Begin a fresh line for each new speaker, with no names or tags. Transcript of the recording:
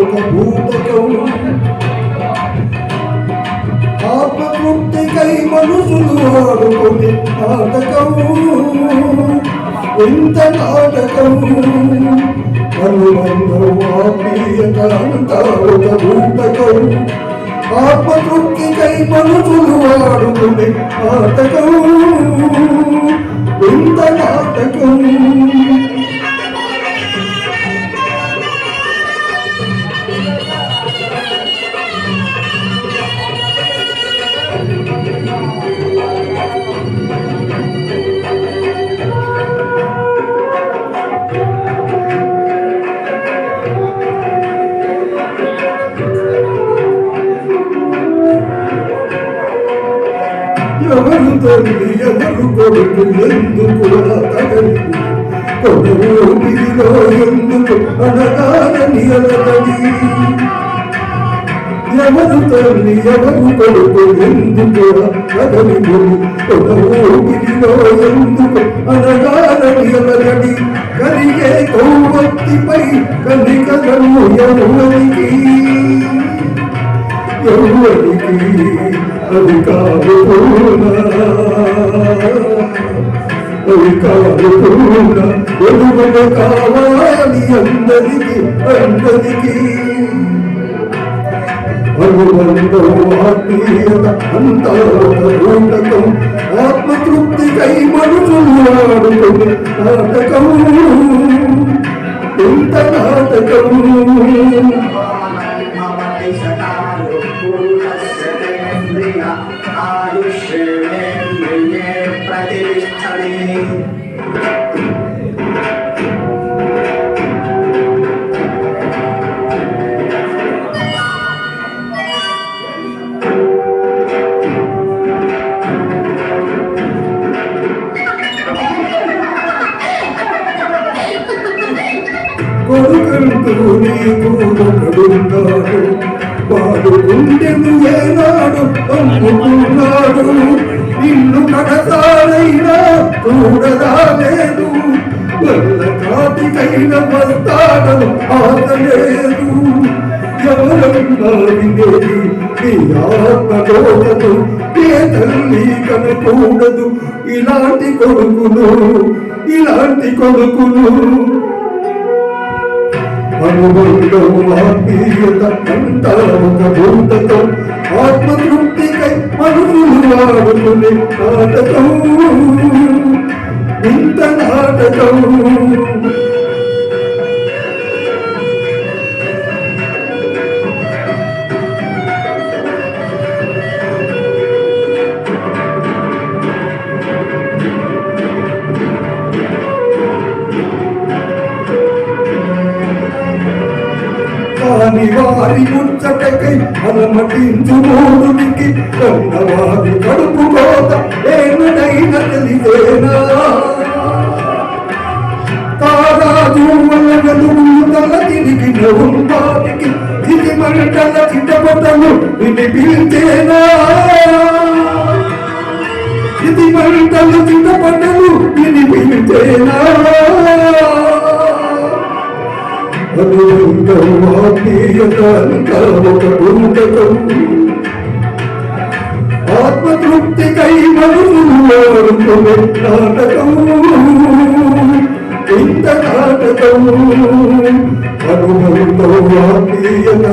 ఒక భూతకం ఆత్మతృప్తికై మనుషులు ఆడుకుని నాటకం ఎంత నాటకం అనుబంధం ఆత్మీయత అంతా ఒక భూతకం ఆత్మతృప్తికై మనుషులు ఆడుకుని నాటకం ఎంత నాటకం. ఎవరు తల్లి ఎవరు కొడుకు ఎందుకు అతగని కొడుకు ఊపిరిలో ఎందుకు అనగానని అలగని ఎవరు తల్లి ఎవరు కొడుకు ఎందుకు అతగని కొడుకు ఊపిరిలో ఎందుకు అనగానని అలగని కలిగే కొవ్వొత్తిపై కనికలను ఎవరికి ఎవరికి అది కాదు అది కాదు ఎదుగున కావాలి అందరికి. అందరికి అనుబంధం ఆత్మతృప్తికై మనుషులు ఆడుకుని నాటకం నాటకం
प्रतिष्ठते
కొడుకంటూ నీకు ఒకడున్నాడు వాడు గుండెను ఏనాడు అమ్ముకున్నాడు ఇల్లు కడసాడైనా చూడరాలేదు వల్ల కాటికైన వస్తాడను ఆగలేదు ఎవరన్నా వినేది నీ ఆత్మలోకను ఏ తల్లి కనకూడదు ఇలాంటి కొడుకులు ఇలాంటి కొడుకులు అనుబంధం ఆత్మీయత అంతా ఒక ఆత్మతృప్తికై మనుషులు కాని వారి ముచ్చటకై అలమటించు మూడునికి కన్నవారి కడుపు కోత ఏమిటైన తెలిసేనా? తారాజు వల్లగలు తల తిరిగిన వాటికి ఇది మంటల చిటపటలు వినిపించేనా ఇది మంటల చిటపటలు వినిపించేనా ఆత్మతృప్తి కై అంతా ఒక భూతకం ఆత్మతృప్తికై మనసులు నాటకం ఇంత నాటకం అనుబంధం ఆత్మీయత